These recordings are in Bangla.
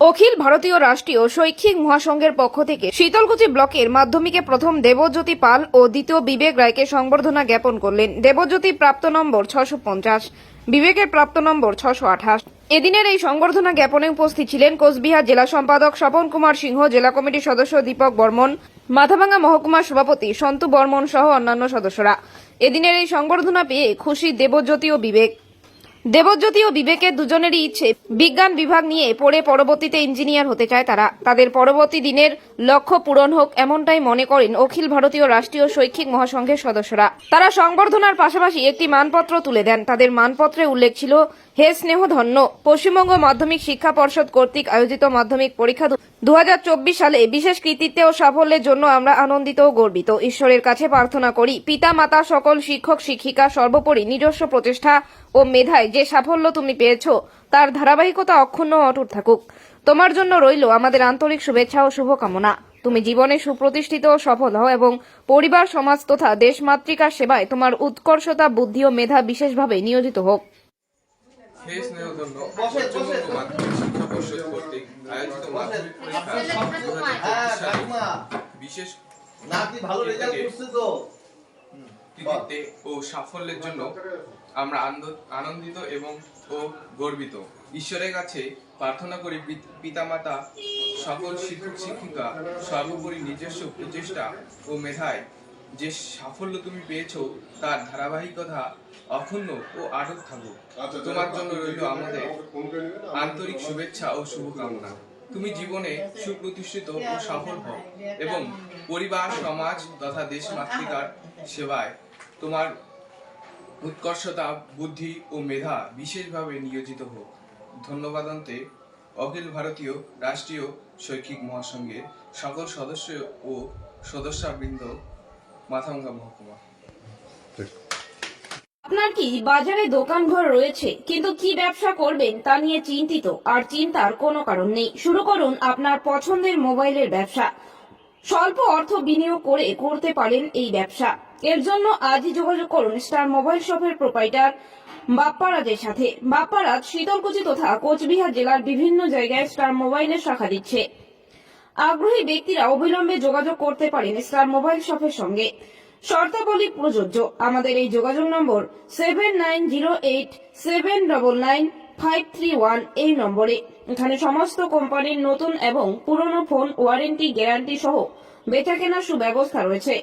অখিল ভারতীয় রাষ্ট্রীয় শৈক্ষিক মহাসংঘের পক্ষ থেকে শীতলকুচি ব্লকের মাধ্যমিকে প্রথম দেবজ্যোতি পাল ও দ্বিতীয় বিবেক রায়কে সংবর্ধনা জ্ঞাপন করলেন। দেবজ্যোতি প্রাপ্ত নম্বর ছশো পঞ্চাশ, বিবেকের প্রাপ্ত নম্বর ছশো আঠাশ। এদিনের এই সংবর্ধনা জ্ঞাপনে উপস্থিত ছিলেন কোচবিহার জেলা সম্পাদক স্বপন কুমার সিংহ, জেলা কমিটির সদস্য দীপক বর্মন, মাথাভাঙ্গা মহকুমার সভাপতি সন্তু বর্মন সহ অন্যান্য সদস্যরা। এদিনের এই সংবর্ধনা পেয়ে খুশি দেবজ্যোতি ও বিবেক। দেবজ্যোতি ও বিবেকের দুজনেরই ইচ্ছে। বিজ্ঞান বিভাগ নিয়ে পড়ে পরবর্তীতে ইঞ্জিনিয়ার হতে চায় তারা। তাদের পরবর্তী দিনের লক্ষ্য পূরণ হোক এমনটাই মনে করেন অখিল ভারতীয় রাষ্ট্রীয় শৈক্ষিক মহাসংঘের সদস্যরা। তারা সংবর্ধনার পাশাপাশি একটি মানপত্র তুলে দেন। তাদের মানপত্রে উল্লেখ ছিল, হে স্নেহ ধন্য পশ্চিমবঙ্গ মাধ্যমিক শিক্ষা পর্ষদ কর্তৃক আয়োজিত মাধ্যমিক পরীক্ষা দু হাজার চব্বিশ সালে বিশেষ কৃতিত্বে ও সাফল্যের জন্য আমরা আনন্দিত ও গর্বিত। ঈশ্বরের কাছে প্রার্থনা করি পিতা মাতা সকল শিক্ষক শিক্ষিকা সর্বোপরি নিজস্ব প্রচেষ্টা ও মেধায় যে সাফল্য তুমি পেয়েছ তার ধারাবাহিকতা অক্ষুণ্ণ অটুট থাকুক। তোমার জন্য রইল আমাদের আন্তরিক শুভেচ্ছা ও শুভকামনা। তুমি জীবনে সুপ্রতিষ্ঠিত ও সফল হও এবং পরিবার সমাজ তথা দেশমাতৃকার সেবায় তোমার উৎকর্ষতা বুদ্ধি ও মেধা বিশেষভাবে নিয়োজিত হোক। হে স্নেহধন্য পশ্চিমবঙ্গ মাধ্যমিক শিক্ষা পর্ষদ কর্তৃক আয়োজিত মাধ্যমিক পরীক্ষা দু হাজার বিশেষ ভালো রেজাল্ট করছে তো। কৃতিত্বে ও সাফল্যের জন্য আমরা আনন্দিত এবং ও গর্বিত। ঈশ্বরের কাছে প্রার্থনা করি পিত- পিতামাতা সকল শিক্ষক শিক্ষিকা সর্বোপরি নিজস্ব প্রচেষ্টা ও মেধায় যে সাফল্য তুমি পেয়েছ তার ধারাবাহিকতা অক্ষুণ্ণ ও আটক থাকুক। তোমার জন্য রইল আমাদের আন্তরিক শুভেচ্ছা ও শুভকামনা। তুমি জীবনে সুপ্রতিষ্ঠিত ও সফল হও এবং পরিবার সমাজ তথা দেশ মাতৃকার সেবায় তোমার উৎকর্ষতা, বুদ্ধি ও মেধা বিশেষভাবে নিয়োজিত হোক। ধন্যবাদ ধন্যবাদান্তে অখিল ভারতীয় রাষ্ট্রীয় শৈক্ষিক মহাসংঘের সকল সদস্য ও সদস্যবৃন্দ মাথাভাঙ্গা মহকুমা। আপনার কি বাজারে দোকান ঘর রয়েছে, কিন্তু কি ব্যবসা করবেন তা নিয়ে চিন্তিত, আর চিন্তার কোনো কারণ নেই। শুরু করুন আপনার পছন্দের মোবাইলের ব্যবসা। স্বল্প অর্থ বিনিয়োগ করে করতে পারেন এই ব্যবসা। এর জন্য আজই যোগাযোগ করুন স্টার মোবাইল শপের প্রোপাইটার বাপ্পারাজের সাথে। বাপ্পারাজ শীতলকুচি তথা কোচবিহার জেলার বিভিন্ন জায়গায় স্টার মোবাইলের শাখা দিচ্ছে। আগ্রহী ব্যক্তিরা অবিলম্বে যোগাযোগ করতে পারেন স্টার মোবাইল শপের সঙ্গে। শর্তাবলী প্রযোজ্য। আমাদের এই যোগাযোগ নম্বর seven nine zero eight seven double nine five three one এই নম্বরে। এখানে সমস্ত কোম্পানির নতুন এবং পুরনো ফোন, ওয়ারেন্টি, গ্যারান্টি সহ বেচা কেনার সুব্যবস্থা রয়েছে।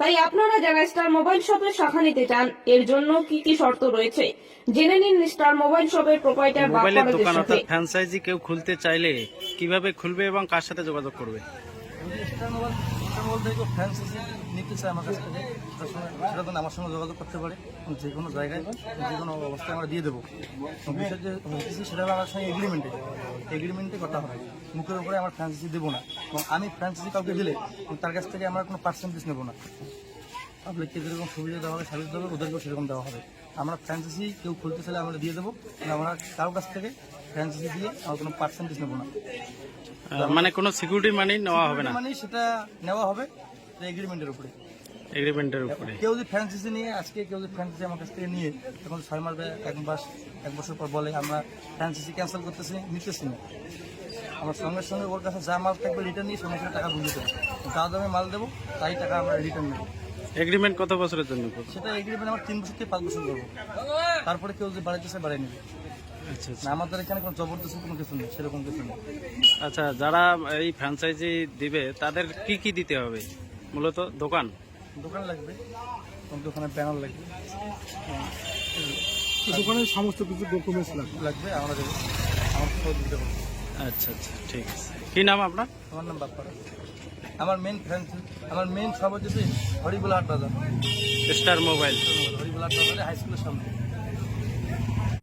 তাই আপনারা যারা স্টার মোবাইল শপের শাখা নিতে চান এর জন্য কি কি শর্ত রয়েছে? জেনে নিন স্টার মোবাইল শপের প্রোপাইটার মোবাইলের দোকান অর্থাৎ ফ্র্যাঞ্চাইজি কেউ খুলতে চাইলে কীভাবে খুলবে এবং কার সাথে যোগাযোগ করবে? স্টার মোবাইল নিতে চায় আমার কাছ থেকে আমার সঙ্গে যোগাযোগ করতে পারে। যে কোনো জায়গায়, যে কোনো অবস্থায় আমরা দিয়ে দেবো। যে সেটা আমার সঙ্গে এগ্রিমেন্টে এগ্রিমেন্টে হয়। মুখের উপরে আমার ফ্যান্সি দেবো না। এবং আমি কাউকে দিলে তার কাছ থেকে আমার কোনো পার্সেন্টেজ নেব না। পাবলিককে যেরকম সুবিধা দেওয়া হবে সার্ভিস হবে, ওদেরকেও সেরকম দেওয়া হবে। আমরা ফ্র্যাঞ্চাইজি কেউ খুলতে চাইলে আমরা দিয়ে দেবো। আমরা কারোর কাছ থেকে ফ্র্যাঞ্চাইজি দিয়ে আমরা কোনো পার্সেন্টেজ নেব না। মানে কোনো সিকিউরিটি মানি নেওয়া হবে না? মানে সেটা নেওয়া হবে এগ্রিমেন্টের উপরে। এগ্রিমেন্টের উপরে। কেউ যদি ফ্র্যাঞ্চাইজি নিয়ে আজকে কেউ যদি ফ্র্যাঞ্চাইজি আমার কাছ থেকে নিয়ে তখন ছয় মাস এক মাস এক বছর পর বলে আমরা ফ্র্যাঞ্চাইজি ক্যান্সেল করতেছি নিতেছি না। আমরা সঙ্গে সঙ্গে ওর কাছে যা মাল থাকবে রিটার্ন নিয়ে সঙ্গে সঙ্গে টাকা বুঝে দেবো যা দামে মাল দেবো তাই টাকা আমরা রিটার্ন নেব। এগ্রিমেন্ট কত বছরের জন্য সেটা এগ্রিমেন্ট আমার তিন বছর থেকে পাঁচ বছর করব। তারপরে কেউ যদি বাড়াইতে চায় বাড়াই নেবে। না আমাদের এখানে কোনো জবরদস্তি কোনো কিছু নেই সেরকম কিছু নেই। আচ্ছা যারা এই ফ্র্যাঞ্চাইজি দিবে তাদের কি কি দিতে হবে? মূলত দোকান? দোকান লাগবে দোকানের ব্যানার লাগবে। দোকানের সমস্ত কিছু ডকুমেন্টস লাগবে। লাগবে আমরা দেবো আমার দিতে পারব। আচ্ছা আচ্ছা ঠিক আছে। কি নাম আপনার? আমার নাম বাপ্পারা আমার মেন ফ্রেন্ড আমার মেন সব হচ্ছে হরিবুল হাট বাজার। Star mobile. হরিবুল হাট বাজারে হাই স্কুলের সামনে।